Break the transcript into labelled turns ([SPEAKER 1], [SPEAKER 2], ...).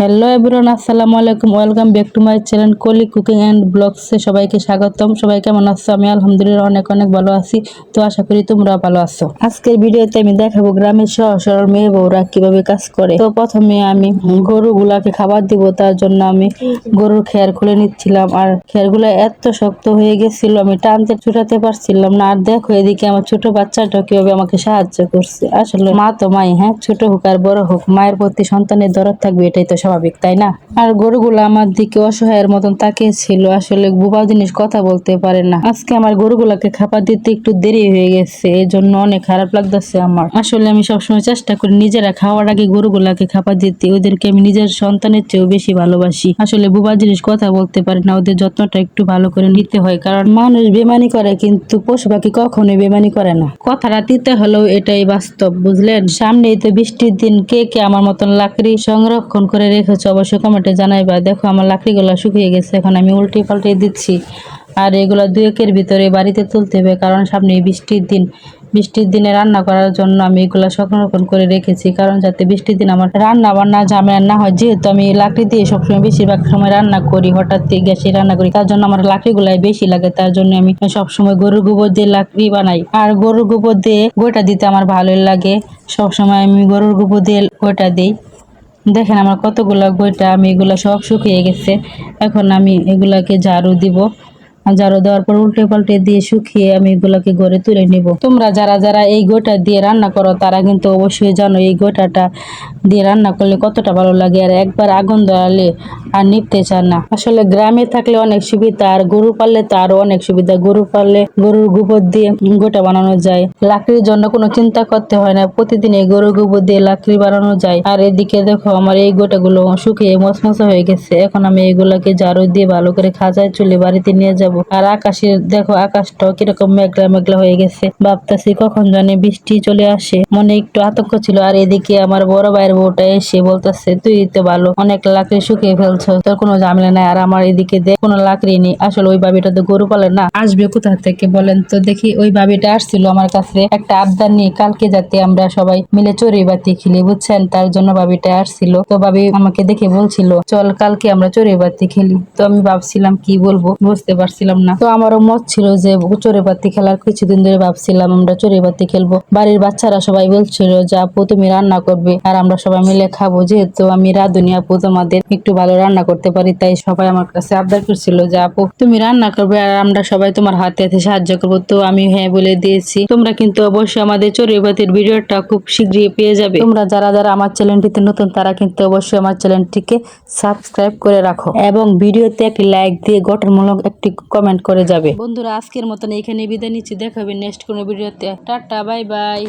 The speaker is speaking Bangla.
[SPEAKER 1] হ্যালো এভরিওয়ান আসসালামু আলাইকুম। Welcome back to my channel Koli cooking and ব্লগসে সবাইকে স্বাগতম। সবাই কেমন আছো? আমি আলহামদুলিল্লাহ অনেক অনেক ভালো আছি। তো আশা করি তোমরা ভালো আছো। আজকের ভিডিওতে আমি দেখাবো গ্রামের সহ সরল মেয়ে বউরা কীভাবে কাজ করে। তো প্রথমে আমি গরুগুলাকে খাবার দিব, তার জন্য আমি গরুর খেয়ার খুলে নিচ্ছিলাম। আর খেয়ারগুলো এত শক্ত হয়ে গেছিল, আমি টানতে ছুটাতে পারছিলাম না। আর দেখো এদিকে আমার ছোট বাচ্চাটা কীভাবে আমাকে সাহায্য করছে। আসলে মা তো মাই হ্যাঁ? ছোট হোক আর বড় হোক, মায়ের প্রতি সন্তানের দরদ থাকবে, এটাই তো স্বাভাবিক তাই না? আর গরুগুলো আমার দিকে অসহায়ের মতন তাকিয়ে ছিল, আসলে বুবা জিনিস কথা বলতে পারে না। আজকে আমার গরুগুলাকে খাবার দিতে একটু দেরি হয়ে গেছে এই জন্য অনেক খারাপ লাগতেছে আমার। আসলে আমি সবসময় চেষ্টা করি নিজেরা খাওয়ার আগে গরুগুলাকে খাবার দিতে, ওদেরকে আমি নিজের সন্তানের চেয়েও বেশি ভালোবাসি। আসলে বুবা জিনিস কথা বলতে পারে না, ওদের যত্নটা একটু ভালো করে নিতে হয়, কারণ মানুষ বেমানি করে কিন্তু পশু পাখি কখনোই বেমানি করে না। কথাটা দিতে হলেও এটাই বাস্তব, বুঝলেন? সামনেই তো বৃষ্টির দিন, কে কে আমার মতন লাকড়ি সংরক্ষণ করে রেখেছে অবশ্যই কমেন্টে জানাইবা। দেখো, আমার লাকড়িগুলো শুকিয়ে গেছে, এখন আমি উল্টে পাল্টে দিচ্ছি। আর এগুলো একের ভিতরে বাড়িতে তুলতে হবে, কারণ সামনে বৃষ্টির দিন। বৃষ্টির দিনে রান্না করার জন্য আমি এগুলো সংরক্ষণ করে রেখেছি, কারণ যাতে বৃষ্টির দিন আমার রান্না বান্না ঝামেলা না হয়। যেহেতু আমি লাকড়ি দিয়ে সবসময় বেশিরভাগ সময় রান্না করি, হঠাৎ গ্যাসে রান্না করি, তার জন্য আমার লাকড়িগুলাই বেশি লাগে, তার জন্য আমি সবসময় গরুর গোবর দিয়ে লাকড়ি বানাই। আর গরুর গোবর দিয়ে গোটা দিতে আমার ভালোই লাগে। সবসময় আমি গরুর গোবর দিয়ে গোটা দিই। দেখেন আমার কতগুলো বইটা আমি এগুলো সব শুকিয়ে গেছে। এখন আমি এগুলাকে ঝাড়ু দিব। ঝাড়ু দেওয়ার পর উল্টে পাল্টে দিয়ে শুকিয়ে আমি এগুলাকে গড়ে তুলে নিব। তোমরা যারা যারা এই গোটা দিয়ে রান্না করো, তারা কিন্তু অবশ্যই জানো এই গোটাটা দিয়ে রান্না করলে কতটা ভালো লাগে আর একবার আগুন ধরালে আর নিপতে চান না। আসলে গ্রামে থাকলে অনেক সুবিধা, আর গরু পাললে তো আরও অনেক সুবিধা। গরু পাললে গরুর গোবর দিয়ে গোটা বানানো যায়। লাকড়ির জন্য কোনো চিন্তা করতে হয় না, প্রতিদিন এই গরুর গোবর দিয়ে লাকড়ি বানানো যায়। আর এদিকে দেখো আমার এই গোটাগুলো শুকিয়ে মচমচা হয়ে গেছে। এখন আমি এগুলাকে ঝাড়ু দিয়ে ভালো করে খাঁচায় চলে বাড়িতে নিয়ে যাব। আর আকাশে দেখো, আকাশটাও কীরকম মেঘলা মেঘলা হয়ে গেছে। ভাবতেছি কখন জানি বৃষ্টি চলে আসে। মনে একটু আতঙ্ক ছিল, আর এদিকে আমার বড় ভাইয়ের বউটা এসে বলতেছে, তুই তো ভালো, অনেক লাকড়ি শুকিয়ে ফেলছো, তোর কোনো ঝামেলা নাই। আর আমার এদিকে দেখ কোনো লাকড়ি নেই। আসলে ওই বাবিটা তো গরু পালে না। আসবে কোথা থেকে বলেন তো দেখি। ওই বাবিটা আসছিল আমার কাছে একটা আবদার নিয়ে, কালকে যাতে আমরা সবাই মিলে চড়ুই বাতি খেলি, বুঝছেন? তার জন্য বাবিটা আসছিল। তো বাবি আমাকে দেখে বলছিল, চল কালকে আমরা চড়ুই বাতি খেলি। তো আমি ভাবছিলাম, কি বলব? বুঝতে পারছিলাম না। তো আমারও মত ছিল যে চড়ুই বাতি খেলার কিছুদিন ধরে ভাবছিলাম, আমরা চড়ুই বাতি খেলব। বাড়ির বাচ্চারা সবাই বলছিল যে, আপু, তুমি রান্না করবে। আর আমরা সবাই মিলে খাব। যেহেতু আমি রাধুনি, আপু, তোমাদের একটু ভালো রান্না করতে পারি, তাই সবাই আমার কাছে আবদার করছিল যে, আপু, তুমি রান্না করবে আর আমরা সবাই তোমার হাতে হাতে সাহায্য করব। তো আমি হ্যাঁ বলে দিয়েছি। তোমরা কিন্তু অবশ্যই আমাদের চড়ুই বাতির ভিডিওটা খুব শীঘ্রই পেয়ে যাবে। তোমরা যারা যারা আমার চ্যানেলটিতে নতুন, তারা কিন্তু অবশ্যই আমার চ্যানেলটিকে সাবস্ক্রাইব করে রাখো। এবং ভিডিওতে একটি লাইক দিয়ে গঠনমূলক একটি কমেন্ট করে যাবে। বন্ধুরা, আজকের মতন এখানে বিদায় নিচ্ছি। দেখাবে নেক্সট কোনো ভিডিওতে। Tata bye bye